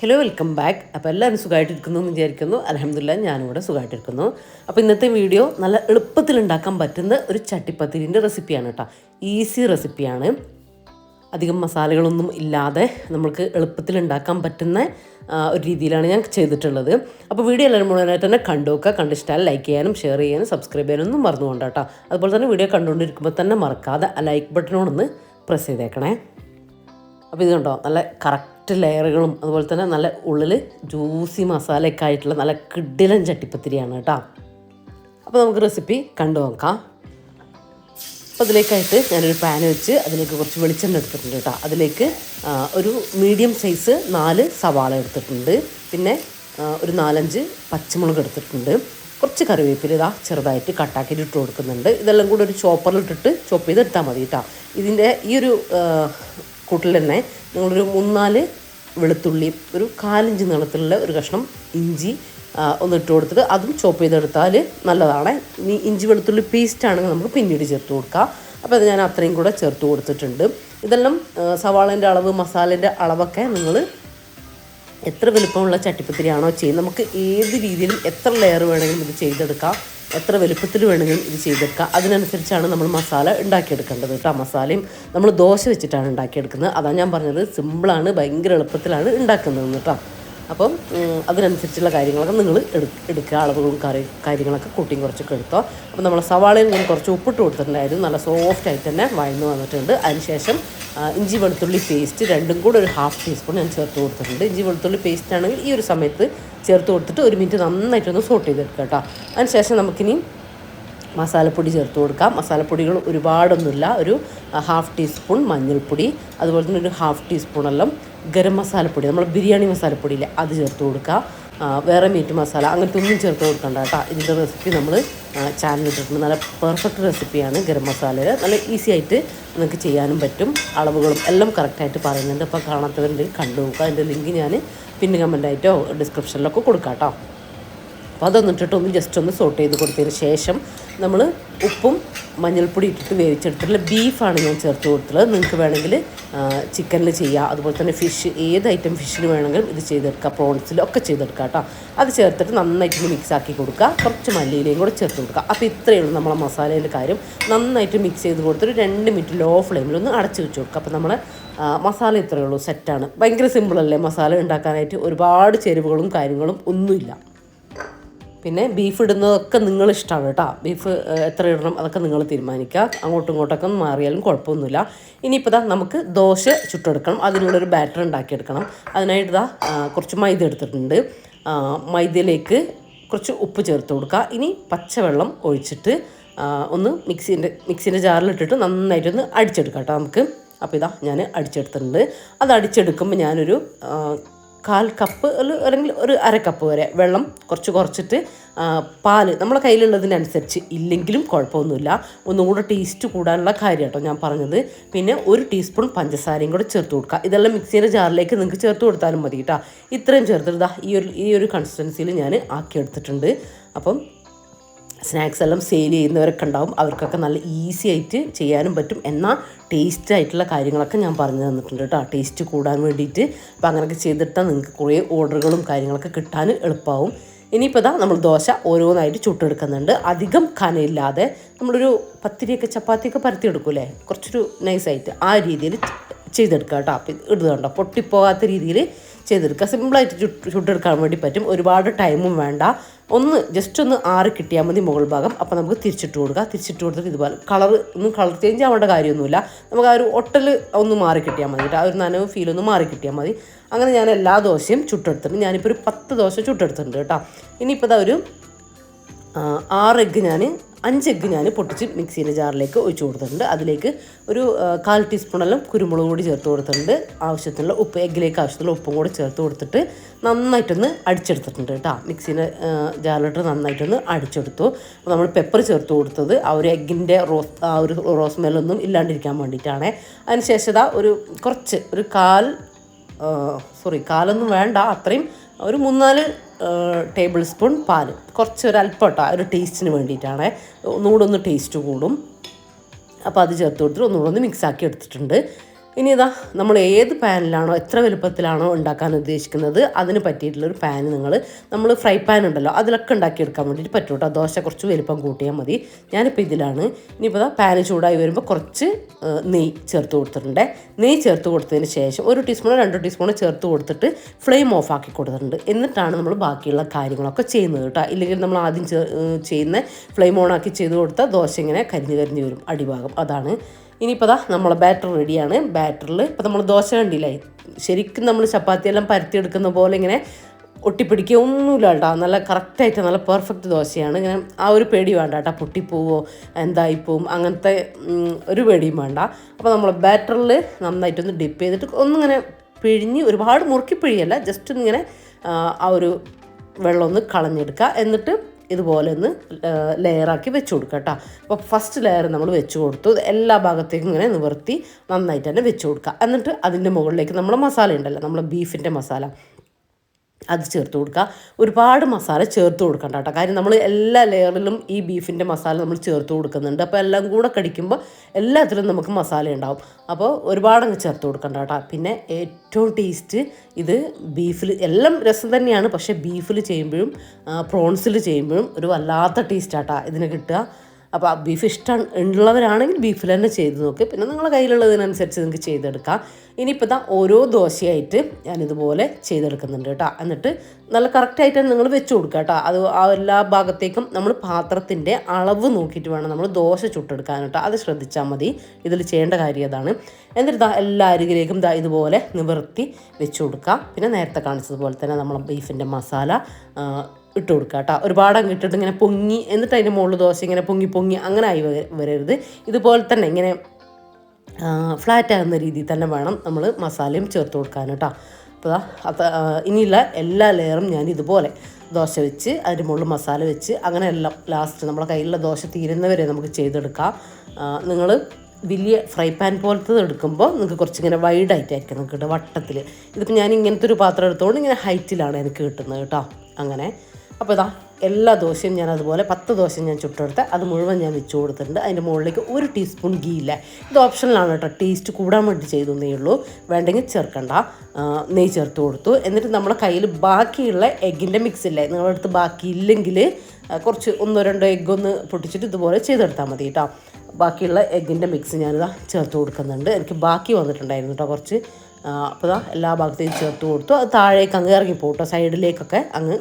Hello welcome back അപ്പോൾ എല്ലാവരും സുഖമായിട്ടിരിക്കുന്നു എന്ന് വിചാരിക്കുന്നു. അലഹമില്ല ഞാനിവിടെ സുഖമായിട്ടിരിക്കുന്നു. അപ്പോൾ ഇന്നത്തെ വീഡിയോ നല്ല എളുപ്പത്തിൽ ഉണ്ടാക്കാൻ പറ്റുന്ന ഒരു ചട്ടിപ്പത്തിരിന്റെ റെസിപ്പിയാണ് കേട്ടോ. ഈസി റെസിപ്പിയാണ്. അധികം മസാലകളൊന്നും ഇല്ലാതെ നമുക്ക് എളുപ്പത്തിൽ ഉണ്ടാക്കാൻ പറ്റുന്ന ഒരു രീതിയിലാണ് ഞാൻ ചെയ്തിട്ടുള്ളത്. അപ്പോൾ വീഡിയോ എല്ലാവരും മുഴുവനായിട്ട് തന്നെ കണ്ടു നോക്കുക. കണ്ടിഷ്ടാൽ ലൈക്ക് ചെയ്യാനും ഷെയർ ചെയ്യാനും സബ്സ്ക്രൈബ് ചെയ്യാനൊന്നും മറന്നുകൊണ്ട് കേട്ടോ. അതുപോലെ തന്നെ വീഡിയോ കണ്ടുകൊണ്ടിരിക്കുമ്പോൾ തന്നെ മറക്കാതെ ആ ലൈക്ക് ബട്ടണോടൊന്ന് പ്രസ് ചെയ്തേക്കണേ. അപ്പോൾ ഇത് കണ്ടോ? നല്ല കറക്റ്റ് ലെയറുകളും അതുപോലെ തന്നെ നല്ല ഉള്ളിൽ ജ്യൂസി മസാലയൊക്കെ ആയിട്ടുള്ള നല്ല കിഡിലൻ ചട്ടിപ്പത്തിരിയാണ് കേട്ടോ. അപ്പോൾ നമുക്ക് റെസിപ്പി കണ്ടു നോക്കാം. അപ്പോൾ അതിലേക്കായിട്ട് ഞാനൊരു പാൻ വെച്ച് അതിലേക്ക് കുറച്ച് വെളിച്ചെണ്ണ എടുത്തിട്ടുണ്ട് കേട്ടോ. അതിലേക്ക് ഒരു മീഡിയം സൈസ് നാല് സവാള എടുത്തിട്ടുണ്ട്. പിന്നെ ഒരു നാലഞ്ച് പച്ചമുളക് എടുത്തിട്ടുണ്ട്. കുറച്ച് കറിവേപ്പില ഇതാ ചെറുതായിട്ട് കട്ടാക്കിയിട്ട് ഇട്ട് കൊടുക്കുന്നുണ്ട്. ഇതെല്ലാം കൂടി ഒരു ചോപ്പറിൽ ഇട്ടിട്ട് ചോപ്പ് ചെയ്ത് എടുത്താൽ മതി കേട്ടോ. ഇതിന്റെ ഈ ഒരു കൂട്ടിൽ തന്നെ നിങ്ങളൊരു മൂന്നാൽ വെളുത്തുള്ളി ഒരു കാലിഞ്ച് നീളത്തിലുള്ള ഒരു കഷ്ണം ഇഞ്ചി ഒന്ന് ഇട്ട് കൊടുത്തിട്ട് അതും ചോപ്പ് ചെയ്തെടുത്താൽ നല്ലതാണ്. ഇനി ഇഞ്ചി വെളുത്തുള്ളി പേസ്റ്റ് ആണെങ്കിൽ നമുക്ക് പിന്നീട് ചേർത്ത് കൊടുക്കാം. അപ്പോൾ അത് ഞാൻ അത്രയും കൂടെ ചേർത്ത് കൊടുത്തിട്ടുണ്ട്. ഇതെല്ലാം സവാളേന്റെ അളവ് മസാലേന്റെ അളവൊക്കെ നിങ്ങൾ എത്ര വലുപ്പമുള്ള ചട്ടിപ്പത്തിരിയാണോ ചെയ്യുന്നത്? നമുക്ക് ഏത് രീതിയിലും എത്ര ലെയർ വേണമെങ്കിലും ഇത് ചെയ്തെടുക്കാം? എത്ര വലുപ്പത്തിൽ വേണമെങ്കിലും ഇത് ചെയ്തെടുക്കാം. അതിനനുസരിച്ചാണ് നമ്മൾ മസാല ഉണ്ടാക്കിയെടുക്കേണ്ടത് കേട്ടോ. മസാലയും നമ്മൾ ദോശ വെച്ചിട്ടാണ് ഉണ്ടാക്കിയെടുക്കുന്നത്. അതാണ് ഞാൻ പറഞ്ഞത് സിമ്പിളാണ് ഭയങ്കര എളുപ്പത്തിലാണ് ഉണ്ടാക്കുന്നത് കേട്ടോ. അപ്പം അതിനനുസരിച്ചുള്ള കാര്യങ്ങളൊക്കെ നിങ്ങൾ എടുക്കുക. അളവുകളും കറി കാര്യങ്ങളൊക്കെ കൂട്ടിയും കുറച്ചൊക്കെ എടുത്തോ. അപ്പം നമ്മൾ സവാളയിൽ ഞാൻ കുറച്ച് ഉപ്പിട്ട് കൊടുത്തിട്ടുണ്ടായിരുന്നു. നല്ല സോഫ്റ്റ് ആയിട്ട് തന്നെ വഴന്ന് വന്നിട്ടുണ്ട്. അതിനുശേഷം ഇഞ്ചി വെളുത്തുള്ളി പേസ്റ്റ് രണ്ടും കൂടെ ഒരു ഹാഫ് ടീസ്പൂൺ ഞാൻ ചേർത്ത് കൊടുത്തിട്ടുണ്ട്. ഇഞ്ചി വെളുത്തുള്ളി പേസ്റ്റ് ആണെങ്കിൽ ഈ ഒരു സമയത്ത് ചേർത്ത് കൊടുത്തിട്ട് ഒരു മിനിറ്റ് നന്നായിട്ടൊന്ന് സോട്ട് ചെയ്തെടുക്കുക കേട്ടോ. അതിനുശേഷം നമുക്കിനി മസാലപ്പൊടി ചേർത്ത് കൊടുക്കാം. മസാലപ്പൊടികൾ ഒരുപാടൊന്നുമില്ല. ഒരു ഹാഫ് ടീസ്പൂൺ മഞ്ഞൾപ്പൊടി അതുപോലെ തന്നെ ഒരു ഹാഫ് ടീസ്പൂണെല്ലാം ഗരം മസാലപ്പൊടി നമ്മൾ ബിരിയാണി മസാലപ്പൊടിയില്ല അത് ചേർത്ത് കൊടുക്കുക. വേറെ മീറ്റ് മസാല അങ്ങനത്തെ ഒന്നും ചേർത്ത് കൊടുക്കണ്ട കേട്ടോ. ഇതിന്റെ റെസിപ്പി നമ്മൾ ചാനലിൽ ഇട്ടിട്ടുണ്ട്. നല്ല പെർഫെക്റ്റ് റെസിപ്പിയാണ് ഗരം മസാല നല്ല ഈസി ആയിട്ട് നിങ്ങൾക്ക് ചെയ്യാനും പറ്റും. അളവുകളും എല്ലാം കറക്റ്റായിട്ട് പറയുന്നുണ്ട്. അപ്പോൾ കാണാത്തവരുണ്ടെങ്കിൽ കണ്ടു നോക്കുക. അതിന്റെ ലിങ്ക് ഞാൻ പിന്നെ കമന്റായിട്ടോ ഡിസ്ക്രിപ്ഷനിലൊക്കെ കൊടുക്കാം കേട്ടോ. അപ്പോൾ അതൊന്ന് ഇട്ടിട്ട് ഒന്ന് ജസ്റ്റ് ഒന്ന് സോട്ട് ചെയ്ത് കൊടുത്തതിന് ശേഷം നമ്മൾ ഉപ്പും മഞ്ഞൾപ്പൊടി ഇട്ടിട്ട് വേവിച്ചെടുത്തിട്ടുള്ള ബീഫാണ് ഞാൻ ചേർത്ത് കൊടുത്തിട്ടുള്ളത് നിങ്ങൾക്ക് വേണമെങ്കിൽ ചിക്കനിൽ ചെയ്യാം. അതുപോലെ തന്നെ ഫിഷ് ഏത് ഐറ്റം ഫിഷിന് വേണമെങ്കിലും ഇത് ചെയ്തെടുക്കാം. പ്രോൺസിലും ഒക്കെ ചെയ്തെടുക്കാം കേട്ടോ. അത് ചേർത്തിട്ട് നന്നായിട്ട് മിക്സ് ആക്കി കൊടുക്കുക. കുറച്ച് മല്ലിയിലയും കൂടെ ചേർത്ത് കൊടുക്കുക. അപ്പോൾ ഇത്രയേ ഉള്ളൂ നമ്മളെ മസാലേന്റെ കാര്യം. നന്നായിട്ട് മിക്സ് ചെയ്ത് കൊടുത്തിട്ട് രണ്ട് മിനിറ്റ് ലോ ഫ്ലെയിമിൽ ഒന്ന് അടച്ച് വെച്ച് കൊടുക്കുക. അപ്പോൾ നമ്മൾ മസാല ഇത്രയേ ഉള്ളൂ. സെറ്റാണ് ഭയങ്കര സിമ്പിളല്ലേ മസാല ഉണ്ടാക്കാനായിട്ട് ഒരുപാട് ചേരുവകളും കാര്യങ്ങളും ഒന്നുമില്ല. പിന്നെ ബീഫ് ഇടുന്നതൊക്കെ നിങ്ങൾ ഇഷ്ടമാണ് കേട്ടോ ബീഫ് എത്ര ഇടണം അതൊക്കെ നിങ്ങൾ തീരുമാനിക്കുക. അങ്ങോട്ടും ഇങ്ങോട്ടൊക്കെ മാറിയാലും കുഴപ്പമൊന്നുമില്ല. ഇനിയിപ്പോൾ ഇതാ നമുക്ക് ദോശ ചുട്ടെടുക്കണം. അതിനുള്ളൊരു ബാറ്റർ ഉണ്ടാക്കിയെടുക്കണം. അതിനായിട്ട് ഇതാ കുറച്ച് മൈദ എടുത്തിട്ടുണ്ട്. മൈദയിലേക്ക് കുറച്ച് ഉപ്പ് ചേർത്ത് കൊടുക്കുക. ഇനി പച്ചവെള്ളം ഒഴിച്ചിട്ട് ഒന്ന് മിക്സിന്റെ മിക്സിന്റെ ജാറിലിട്ടിട്ട് നന്നായിട്ടൊന്ന് അടിച്ചെടുക്കാം കേട്ടോ നമുക്ക്. അപ്പോൾ ഇതാ ഞാൻ അടിച്ചെടുത്തിട്ടുണ്ട്. അത് അടിച്ചെടുക്കുമ്പോൾ ഞാനൊരു കാൽ കപ്പ് അല്ലെങ്കിൽ ഒരു അര കപ്പ് വരെ വെള്ളം കുറച്ച് കുറച്ചിട്ട് പാൽ നമ്മളെ കയ്യിലുള്ളതിനനുസരിച്ച് ഇല്ലെങ്കിലും കുഴപ്പമൊന്നുമില്ല. ഒന്നും കൂടെ ടേസ്റ്റ് കൂടാനുള്ള കാര്യം കേട്ടോ ഞാൻ പറഞ്ഞത്. പിന്നെ ഒരു ടീസ്പൂൺ പഞ്ചസാരയും കൂടെ ചേർത്ത് കൊടുക്കുക. ഇതെല്ലാം മിക്സിയുടെ ജാറിലേക്ക് നിങ്ങൾക്ക് ചേർത്ത് കൊടുത്താലും മതി കേട്ടോ. ഇത്രയും ചേർത്തിട്ട് ഈ ഒരു ഈ ഒരു കൺസിസ്റ്റൻസിയിൽ ഞാൻ ആക്കിയെടുത്തിട്ടുണ്ട്. അപ്പം സ്നാക്സ് എല്ലാം സെയിൽ ചെയ്യുന്നവരൊക്കെ ഉണ്ടാവും. അവർക്കൊക്കെ നല്ല ഈസി ആയിട്ട് ചെയ്യാനും പറ്റും. എന്നാൽ ടേസ്റ്റ് ആയിട്ടുള്ള കാര്യങ്ങളൊക്കെ ഞാൻ പറഞ്ഞു തന്നിട്ടുണ്ട് കേട്ടോ. ടേസ്റ്റ് കൂടാൻ വേണ്ടിയിട്ട്. അപ്പോൾ അങ്ങനെയൊക്കെ ചെയ്തിട്ടാൽ നിങ്ങൾക്ക് കുറേ ഓർഡറുകളും കാര്യങ്ങളൊക്കെ കിട്ടാൻ എളുപ്പമാവും ഇനിയിപ്പോൾ ഇതാ നമ്മൾ ദോശ ഓരോന്നായിട്ട് ചുട്ടെടുക്കുന്നുണ്ട്. അധികം കനയില്ലാതെ നമ്മളൊരു പത്തിരിയൊക്കെ ചപ്പാത്തിയൊക്കെ പരത്തിയെടുക്കൂലേ കുറച്ചൊരു നൈസായിട്ട് ആ രീതിയിൽ ചെയ്തെടുക്കുക കേട്ടോ. അപ്പം ഇടുന്നുണ്ടോ. പൊട്ടിപ്പോകാത്ത രീതിയിൽ ചെയ്തെടുക്കുക. സിമ്പിളായിട്ട് ചുട്ട് ചുട്ടെടുക്കാൻ വേണ്ടി പറ്റും. ഒരുപാട് ടൈമും വേണ്ട. ഒന്ന് ജസ്റ്റ് ഒന്ന് ആറി കിട്ടിയാൽ മതി മുകൾ ഭാഗം. അപ്പോൾ നമുക്ക് തിരിച്ചിട്ട് കൊടുക്കുക തിരിച്ചിട്ട് കൊടുത്തിട്ട് ഇതുപോലെ കളർ ഒന്നും കളർ ചേഞ്ച് ആവേണ്ട കാര്യമൊന്നുമില്ല. നമുക്ക് ആ ഒരു ഒട്ടൽ ഒന്ന് മാറി കിട്ടിയാൽ മതി ആ ഒരു നനവ് ഫീൽ ഒന്ന് മാറി കിട്ടിയാൽ മതി. അങ്ങനെ ഞാൻ എല്ലാ ദോശയും ചുട്ടെടുത്തിട്ടുണ്ട്. ഞാനിപ്പോൾ ഒരു പത്ത് ദോശ ചുട്ടെടുത്തിട്ടുണ്ട് കേട്ടോ. ഇനിയിപ്പോൾ ഒരു ആറ് എഗ്ഗ് ഞാൻ അഞ്ച് എഗ്ഗ് ഞാൻ പൊട്ടിച്ച് മിക്സീന്റെ ജാറിലേക്ക് ഒഴിച്ചു കൊടുത്തിട്ടുണ്ട്. അതിലേക്ക് ഒരു കാൽ ടീസ്പൂണെല്ലാം കുരുമുളക് കൂടി ചേർത്ത് കൊടുത്തിട്ടുണ്ട്. ആവശ്യത്തിനുള്ള ഉപ്പ് എഗ്ഗിലേക്ക് ആവശ്യത്തിനുള്ള ഉപ്പും കൂടി ചേർത്ത് കൊടുത്തിട്ട് നന്നായിട്ടൊന്ന് അടിച്ചെടുത്തിട്ടുണ്ട് കേട്ടോ. മിക്സീന്റെ ജാറിലിട്ട് നന്നായിട്ടൊന്ന് അടിച്ചെടുത്തു. അപ്പോൾ നമ്മൾ പെപ്പർ ചേർത്ത് കൊടുത്തത് ആ ഒരു എഗ്ഗിന്റെ റോസ് ആ ഒരു റോസ് മെല്ലൊന്നും ഇല്ലാണ്ടിരിക്കാൻ വേണ്ടിയിട്ടാണ്. അതിന് ശേഷം ഒരു കുറച്ച് ഒരു കാൽ സോറി കാലൊന്നും വേണ്ട അത്രയും ഒരു മൂന്നാൽ ടേബിൾ സ്പൂൺ പാൽ കുറച്ച് ഒരു അല്പം കേട്ടോ ഒരു ടേസ്റ്റിന് വേണ്ടിയിട്ടാണ്. ഒന്നുകൂടെ ഒന്ന് ടേസ്റ്റ് കൂടും. അപ്പോൾ അത് ചേർത്ത് കൊടുത്തിട്ട് ഒന്നുകൂടെ ഒന്ന് മിക്സ് ആക്കി എടുത്തിട്ടുണ്ട്. ഇനി ഇതാ നമ്മൾ ഏത് പാനിലാണോ എത്ര വലുപ്പത്തിലാണോ ഉണ്ടാക്കാൻ ഉദ്ദേശിക്കുന്നത് അതിന് പറ്റിയിട്ടുള്ളൊരു പാൻ നിങ്ങൾ നമ്മൾ ഫ്രൈ പാൻ ഉണ്ടല്ലോ അതിലൊക്കെ ഉണ്ടാക്കിയെടുക്കാൻ വേണ്ടിയിട്ട് പറ്റും കേട്ടോ. ദോശ കുറച്ച് വലുപ്പം കൂട്ടിയാൽ മതി. ഞാനിപ്പോൾ ഇതിലാണ്. ഇനിയിപ്പോൾ പാൻ ചൂടായി വരുമ്പോൾ കുറച്ച് നെയ് നെയ്യ് ചേർത്ത് കൊടുത്തിട്ടുണ്ട്. നെയ്യ് ചേർത്ത് കൊടുത്തതിന് ശേഷം ഒരു ടീസ്പൂണോ രണ്ട് ടീസ്പൂണോ ചേർത്ത് കൊടുത്തിട്ട് ഫ്ലെയിം ഓഫ് ആക്കി കൊടുത്തിട്ടുണ്ട്. എന്നിട്ടാണ് നമ്മൾ ബാക്കിയുള്ള കാര്യങ്ങളൊക്കെ ചെയ്യുന്നത് കേട്ടോ. ഇല്ലെങ്കിൽ നമ്മൾ ആദ്യം ചെയ്യുന്ന ഫ്ലെയിം ഓൺ ആക്കി ചെയ്ത് കൊടുത്താൽ ദോശ ഇങ്ങനെ കരിഞ്ഞ് കരിഞ്ഞ് വരും അടിഭാഗം. അതാണ് ഇനിയിപ്പോൾ ദാ നമ്മളെ ബാറ്റർ റെഡിയാണ് ബാറ്ററിൽ ഇപ്പോൾ നമ്മൾ ദോശ കണ്ടില്ലേ? ശരിക്കും നമ്മൾ ചപ്പാത്തിയെല്ലാം പരത്തിയെടുക്കുന്ന പോലെ ഇങ്ങനെ ഒട്ടിപ്പിടിക്കുക ഒന്നുമില്ല കേട്ടോ. നല്ല കറക്റ്റായിട്ട് നല്ല പെർഫെക്റ്റ് ദോശയാണ്. ഇങ്ങനെ ആ ഒരു പേടി വേണ്ട കേട്ടോ. പൊട്ടിപ്പോവോ എന്തായിപ്പോവും അങ്ങനത്തെ ഒരു പേടിയും വേണ്ട. അപ്പോൾ നമ്മൾ ബാറ്ററിൽ നന്നായിട്ടൊന്ന് ഡിപ്പ് ചെയ്തിട്ട് ഒന്നിങ്ങനെ പിഴിഞ്ഞ് ഒരുപാട് മുറുക്കി പിഴിയല്ല. ജസ്റ്റ് ഒന്നിങ്ങനെ ആ, ഒരു വെള്ളം ഒന്ന് കളഞ്ഞെടുക്കുക. എന്നിട്ട് ഇതുപോലെ ഒന്ന് ലെയറാക്കി വെച്ച് കൊടുക്കുക കേട്ടോ അപ്പോൾ ഫസ്റ്റ് ലെയർ നമ്മൾ വെച്ച് കൊടുത്തു എല്ലാ ഭാഗത്തേക്കും ഇങ്ങനെ നിവർത്തി നന്നായിട്ട് തന്നെ വെച്ച് കൊടുക്കുക എന്നിട്ട് അതിന്റെ മുകളിലേക്ക് നമ്മൾ മസാല ഉണ്ടല്ലോ നമ്മൾ ബീഫിന്റെ മസാല. അത് ചേർത്ത് കൊടുക്കുക. ഒരുപാട് മസാല ചേർത്ത് കൊടുക്കണ്ട കേട്ടോ. കാര്യം നമ്മൾ എല്ലാ ലെയറിലും ഈ ബീഫിന്റെ മസാല നമ്മൾ ചേർത്ത് കൊടുക്കുന്നുണ്ട്. അപ്പോൾ എല്ലാം കൂടെ കടിക്കുമ്പോൾ എല്ലാത്തിലും നമുക്ക് മസാല ഉണ്ടാവും. അപ്പോൾ ഒരുപാട് അങ്ങ് ചേർത്ത് കൊടുക്കണ്ട കേട്ടോ. പിന്നെ ഏറ്റവും ടേസ്റ്റ് ഇത് ബീഫിൽ എല്ലാം രസം തന്നെയാണ്. പക്ഷേ ബീഫിൽ ചെയ്യുമ്പോഴും പ്രോൺസിൽ ചെയ്യുമ്പോഴും ഒരു വല്ലാത്ത ടേസ്റ്റ് ടേസ്റ്റാട്ടാ ഇതിന് കിട്ടുക. അപ്പോൾ ബീഫ് ഇഷ്ടം ഉള്ളവരാണെങ്കിൽ ബീഫിൽ തന്നെ ചെയ്ത് നോക്ക്. പിന്നെ നിങ്ങളുടെ കയ്യിലുള്ളതിനനുസരിച്ച് നിങ്ങൾക്ക് ചെയ്തെടുക്കാം. ഇനിയിപ്പോൾ ഇതാ ഓരോ ദോശയായിട്ട് ഞാനിതുപോലെ ചെയ്തെടുക്കുന്നുണ്ട് കേട്ടോ. എന്നിട്ട് നല്ല കറക്റ്റായിട്ട് നിങ്ങൾ വെച്ച് കൊടുക്കുക കേട്ടോ. അത് ആ എല്ലാ ഭാഗത്തേക്കും നമ്മൾ പാത്രത്തിന്റെ അളവ് നോക്കിയിട്ട് വേണം നമ്മൾ ദോശ ചുട്ടെടുക്കാൻ കേട്ടോ. അത് ശ്രദ്ധിച്ചാൽ മതി. ഇതിൽ ചെയ്യേണ്ട കാര്യം അതാണ്. എന്നിട്ട് ദാ എല്ലാ അരികിലേക്കും ദാ ഇതുപോലെ നിവർത്തി വെച്ച് കൊടുക്കുക പിന്നെ നേരത്തെ കാണിച്ചതുപോലെ തന്നെ നമ്മൾ ബീഫിന്റെ മസാല ഇട്ട് കൊടുക്കുക കേട്ടോ. ഒരുപാട് അങ്ങ് ഇട്ടിട്ട് ഇങ്ങനെ പൊങ്ങി എന്നിട്ട് അതിന്റെ മുകളിൽ ദോശ ഇങ്ങനെ പൊങ്ങി പൊങ്ങി അങ്ങനെ ആയി വരരുത്. ഇതുപോലെ തന്നെ ഇങ്ങനെ ഫ്ലാറ്റ് ആകുന്ന രീതിയിൽ തന്നെ വേണം നമ്മൾ മസാലയും ചേർത്ത് കൊടുക്കാൻ കേട്ടോ. അപ്പോൾ അത് ഇനിയുള്ള എല്ലാ ലെയറും ഞാൻ ഇതുപോലെ ദോശ വെച്ച് അതിന്റെ മുകളിൽ മസാല വെച്ച് അങ്ങനെ എല്ലാം ലാസ്റ്റ് നമ്മുടെ കയ്യിലുള്ള ദോശ തീരുന്നവരെ നമുക്ക് ചെയ്തെടുക്കാം. നിങ്ങൾ വലിയ ഫ്രൈ പാൻ പോലത്തത് എടുക്കുമ്പോൾ നിങ്ങൾക്ക് കുറച്ചിങ്ങനെ വൈഡായിട്ടായിരിക്കും നിങ്ങൾക്ക് കിട്ടുക വട്ടത്തിൽ. ഇതിപ്പോൾ ഞാൻ ഇങ്ങനത്തെ ഒരു പാത്രം എടുത്തുകൊണ്ട് ഇങ്ങനെ ഹൈറ്റിലാണ് എനിക്ക് കിട്ടുന്നത് കേട്ടോ. അങ്ങനെ. അപ്പോൾ ഇതാ എല്ലാ ദോശയും ഞാൻ അതുപോലെ പത്ത് ദോശ ഞാൻ ചുട്ടെടുത്ത് അത് മുഴുവൻ ഞാൻ വെച്ച് കൊടുത്തിട്ടുണ്ട്. അതിന്റെ മുകളിലേക്ക് ഒരു ടീസ്പൂൺ ഗീ ഇല്ല. ഇത് ഓപ്ഷനിലാണ് കേട്ടോ. ടേസ്റ്റ് കൂടാൻ വേണ്ടി ചെയ്തു എന്നേ ഉള്ളൂ. വേണ്ടെങ്കിൽ ചേർക്കണ്ട. നെയ് ചേർത്ത് കൊടുത്തു. എന്നിട്ട് നമ്മുടെ കയ്യിൽ ബാക്കിയുള്ള എഗ്ഗിന്റെ മിക്സ് ഇല്ലേ? നിങ്ങളുടെ അടുത്ത് ബാക്കി ഇല്ലെങ്കിൽ കുറച്ച് ഒന്നോ രണ്ടോ എഗ്ഗ് ഒന്ന് പൊട്ടിച്ചിട്ട് ഇതുപോലെ ചെയ്തെടുത്താൽ മതി കേട്ടോ. ബാക്കിയുള്ള എഗ്ഗിന്റെ മിക്സ് ഞാനിതാ ചേർത്ത് കൊടുക്കുന്നുണ്ട്. എനിക്ക് ബാക്കി വന്നിട്ടുണ്ടായിരുന്നു കേട്ടോ കുറച്ച്. അപ്പോൾ എല്ലാ ഭാഗത്തേക്കും ചേർത്ത് കൊടുത്തു. അത് താഴേക്ക് അങ്ങ് ഇറങ്ങിപ്പോട്ടോ സൈഡിലേക്കൊക്കെ അങ്ങ്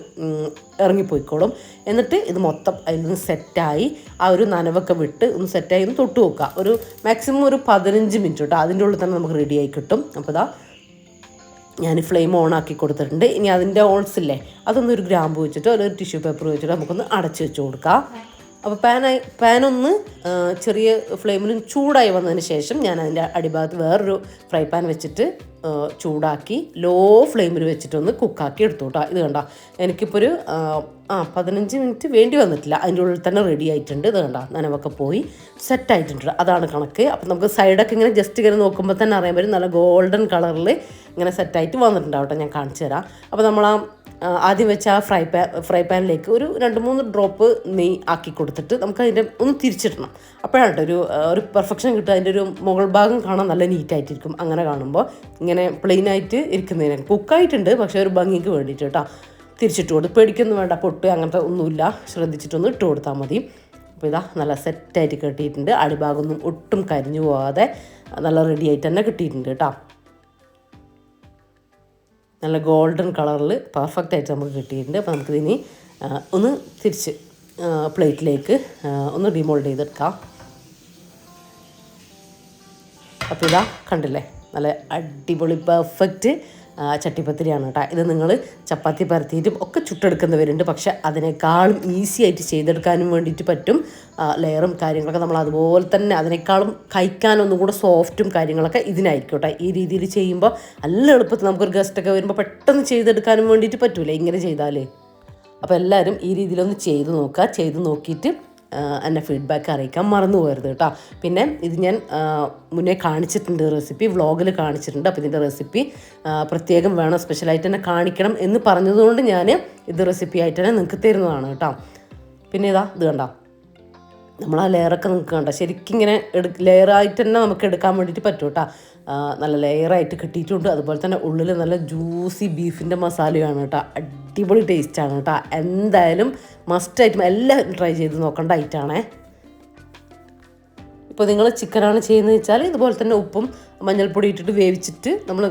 ഇറങ്ങിപ്പോയിക്കോളും. എന്നിട്ട് ഇത് മൊത്തം അതിൽ നിന്ന് സെറ്റായി ആ ഒരു നനവൊക്കെ വിട്ട് ഒന്ന് സെറ്റായി ഒന്ന് തൊട്ട് നോക്കുക. ഒരു മാക്സിമം ഒരു പതിനഞ്ച് മിനിറ്റ് കേട്ടോ അതിന്റെ ഉള്ളിൽ തന്നെ നമുക്ക് റെഡിയായി കിട്ടും. അപ്പോൾ ഇതാ ഞാൻ ഫ്ലെയിം ഓൺ ആക്കി കൊടുത്തിട്ടുണ്ട്. ഇനി അതിന്റെ ഓൾസ് ഇല്ലേ അതൊന്ന് ഒരു ഗ്രാമ്പ് വെച്ചിട്ടോ ഒരു ടിഷ്യൂ പേപ്പർ വെച്ചിട്ടോ നമുക്കൊന്ന് അടച്ചു വെച്ച് കൊടുക്കാം. അപ്പോൾ പാനായി പാനൊന്ന് ചെറിയ ഫ്ലെയിമിലും ചൂടായി വന്നതിന് ശേഷം ഞാൻ അതിന്റെ അടിഭാഗത്ത് വേറൊരു ഫ്രൈ പാൻ വെച്ചിട്ട് ചൂടാക്കി ലോ ഫ്ലെയിമിൽ വെച്ചിട്ടൊന്ന് കുക്കാക്കി എടുത്തു കേട്ടോ ഇത് കണ്ട? എനിക്കിപ്പോൾ ഒരു ആ, പതിനഞ്ച് മിനിറ്റ് വേണ്ടി വന്നിട്ടില്ല. അതിന്റെ ഉള്ളിൽ തന്നെ റെഡി ആയിട്ടുണ്ട്. ഇത് കണ്ട? നനവൊക്കെ പോയി സെറ്റ് ആയിട്ടുണ്ട്. അതാണ് കണക്ക്. അപ്പം നമുക്ക് സൈഡൊക്കെ ഇങ്ങനെ ജസ്റ്റ് ഇങ്ങനെ നോക്കുമ്പോൾ തന്നെ അറിയാൻ പറ്റും. നല്ല ഗോൾഡൻ കളറിൽ ഇങ്ങനെ സെറ്റായിട്ട് വന്നിട്ടുണ്ടാവട്ടെ ഞാൻ കാണിച്ചു തരാം. അപ്പോൾ നമ്മൾ ആ, ആദ്യം വെച്ച ആ ഫ്രൈ പാൻ ഫ്രൈ പാനിലേക്ക് ഒരു രണ്ട് മൂന്ന് ഡ്രോപ്പ് നെയ്യ് ആക്കി കൊടുത്തിട്ട് നമുക്ക് അതിന്റെ ഒന്ന് തിരിച്ചിടണം. അപ്പോഴാണ് കേട്ടോ ഒരു ഒരു പെർഫെക്ഷൻ കിട്ടുക. അതിന്റെ ഒരു മുകൾ ഭാഗം കാണാൻ നല്ല നീറ്റായിട്ടിരിക്കും അങ്ങനെ കാണുമ്പോൾ ഇങ്ങനെ പ്ലെയിനായിട്ട് ഇരിക്കുന്നതിന് കുക്കായിട്ടുണ്ട് പക്ഷേ ഒരു ഭംഗിക്ക് വേണ്ടിയിട്ട് കേട്ടോ. തിരിച്ചിട്ട് കൊടുത്ത് പേടിക്കൊന്നും വേണ്ട. പൊട്ട് അങ്ങനത്തെ ഒന്നുമില്ല. ശ്രദ്ധിച്ചിട്ടൊന്ന് ഇട്ട് കൊടുത്താൽ മതി. അപ്പോൾ ഇതാ നല്ല സെറ്റായിട്ട് കെട്ടിയിട്ടുണ്ട്. അടിഭാഗമൊന്നും ഒട്ടും കരിഞ്ഞു പോകാതെ നല്ല റെഡി ആയിട്ട് തന്നെ കിട്ടിയിട്ടുണ്ട് കേട്ടോ. നല്ല ഗോൾഡൻ കളറിൽ പെർഫെക്റ്റ് ആയിട്ട് നമുക്ക് കിട്ടിയിട്ടുണ്ട്. അപ്പോൾ നമുക്കിതിനി ഒന്ന് തിരിച്ച് പ്ലേറ്റിലേക്ക് ഒന്ന് ഡിമോൾഡ് ചെയ്തെടുക്കാം. അപ്പോൾ ഇതാ കണ്ടില്ലേ? നല്ല അടിപൊളി പെർഫെക്റ്റ് ചട്ടിപ്പത്തിരിയാണ് കേട്ടോ. ഇത് നിങ്ങൾ ചപ്പാത്തി പരത്തിയിട്ടും ഒക്കെ ചുട്ടെടുക്കുന്നവരുണ്ട്. പക്ഷെ അതിനേക്കാളും ഈസി ആയിട്ട് ചെയ്തെടുക്കാനും വേണ്ടിയിട്ട് പറ്റും ലെയറും കാര്യങ്ങളൊക്കെ നമ്മൾ അതുപോലെ തന്നെ അതിനേക്കാളും കഴിക്കാനൊന്നും കൂടെ സോഫ്റ്റും കാര്യങ്ങളൊക്കെ ഇതിനായിരിക്കും കേട്ടോ. ഈ രീതിയിൽ ചെയ്യുമ്പോൾ നല്ല എളുപ്പത്തിൽ നമുക്കൊരു ഗസ്റ്റൊക്കെ വരുമ്പോൾ പെട്ടെന്ന് ചെയ്തെടുക്കാനും വേണ്ടിയിട്ട് പറ്റൂലേ ഇങ്ങനെ ചെയ്താലേ. അപ്പോൾ എല്ലാവരും ഈ രീതിയിലൊന്ന് ചെയ്ത് നോക്കുക. ചെയ്ത് നോക്കിയിട്ട് എന്നെ ഫീഡ്ബാക്ക് അറിയിക്കാൻ മറന്നു പോകരുത് കേട്ടോ. പിന്നെ ഇത് ഞാൻ മുന്നേ കാണിച്ചിട്ടുണ്ട് റെസിപ്പി വ്ളോഗിൽ കാണിച്ചിട്ടുണ്ട്. അപ്പോൾ ഇതിന്റെ റെസിപ്പി പ്രത്യേകം വേണം സ്പെഷ്യലായിട്ട് തന്നെ കാണിക്കണം എന്ന് പറഞ്ഞതുകൊണ്ട് ഞാൻ ഇത് റെസിപ്പി ആയിട്ട് തന്നെ നിങ്ങൾക്ക് തരുന്നതാണ് കേട്ടോ. പിന്നെ ഇതാ ഇത് കണ്ടോ? നമ്മൾ ആ ലെയറൊക്കെ നിങ്ങൾക്ക് കണ്ട ശരിക്കും ഇങ്ങനെ എടു ലെയറായിട്ട് തന്നെ നമുക്ക് എടുക്കാൻ വേണ്ടിയിട്ട് പറ്റും കേട്ടോ നല്ല ലെയറായിട്ട് കിട്ടിയിട്ടുണ്ട്. അതുപോലെ തന്നെ ഉള്ളിൽ നല്ല ജ്യൂസി ബീഫിന്റെ മസാലയാണ് കേട്ടോ അടിപൊളി ടേസ്റ്റാണ് കേട്ടോ എന്തായാലും മസ്റ്റ് മസ്റ്റായിട്ടും എല്ലാം ട്രൈ ചെയ്ത് നോക്കേണ്ട ഐറ്റാണേ ഇപ്പോൾ നിങ്ങൾ ചിക്കനാണ് ചെയ്യുന്നത് വെച്ചാൽ ഇതുപോലെ തന്നെ ഉപ്പും മഞ്ഞൾപ്പൊടി ഇട്ടിട്ട് വേവിച്ചിട്ട് നമ്മൾ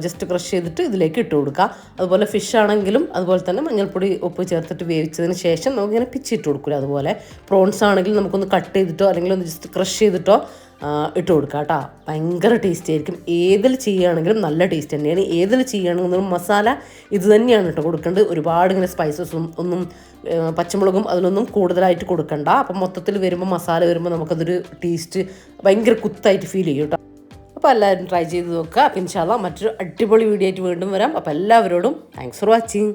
ജസ്റ്റ് ക്രഷ് ചെയ്തിട്ട് ഇതിലേക്ക് ഇട്ട് കൊടുക്കുക അതുപോലെ ഫിഷ് ആണെങ്കിലും അതുപോലെ തന്നെ മഞ്ഞൾപ്പൊടി ഉപ്പ് ചേർത്തിട്ട് വേവിച്ചതിന് ശേഷം നമുക്കിങ്ങനെ പിച്ചിട്ട് കൊടുക്കില്ല അതുപോലെ പ്രോൺസ് ആണെങ്കിലും നമുക്കൊന്ന് കട്ട് ചെയ്തിട്ടോ അല്ലെങ്കിൽ ഒന്ന് ജസ്റ്റ് ക്രഷ് ചെയ്തിട്ടോ ഇട്ട് കൊടുക്കുക കേട്ടോ ഭയങ്കര ടേസ്റ്റി ആയിരിക്കും. ഏതിൽ ചെയ്യുകയാണെങ്കിലും നല്ല ടേസ്റ്റ് തന്നെയാണ്. ഏതിൽ ചെയ്യുകയാണെങ്കിലും മസാല ഇത് തന്നെയാണ് കേട്ടോ കൊടുക്കേണ്ടത്. ഒരുപാട് ഇങ്ങനെ സ്പൈസസും ഒന്നും പച്ചമുളകും അതിലൊന്നും കൂടുതലായിട്ട് കൊടുക്കണ്ട. അപ്പം മൊത്തത്തിൽ വരുമ്പോൾ മസാല വരുമ്പോൾ നമുക്കതൊരു ടേസ്റ്റ് ഭയങ്കര കുത്തായിട്ട് ഫീൽ ചെയ്യും കേട്ടോ അപ്പോൾ എല്ലാവരും ട്രൈ ചെയ്ത് നോക്കുക. അപ്പം ഇൻഷാല്ല മറ്റൊരു അടിപൊളി വീഡിയോ ആയിട്ട് വീണ്ടും വരാം. അപ്പോൾ എല്ലാവരോടും താങ്ക്സ് ഫോർ വാച്ചിങ്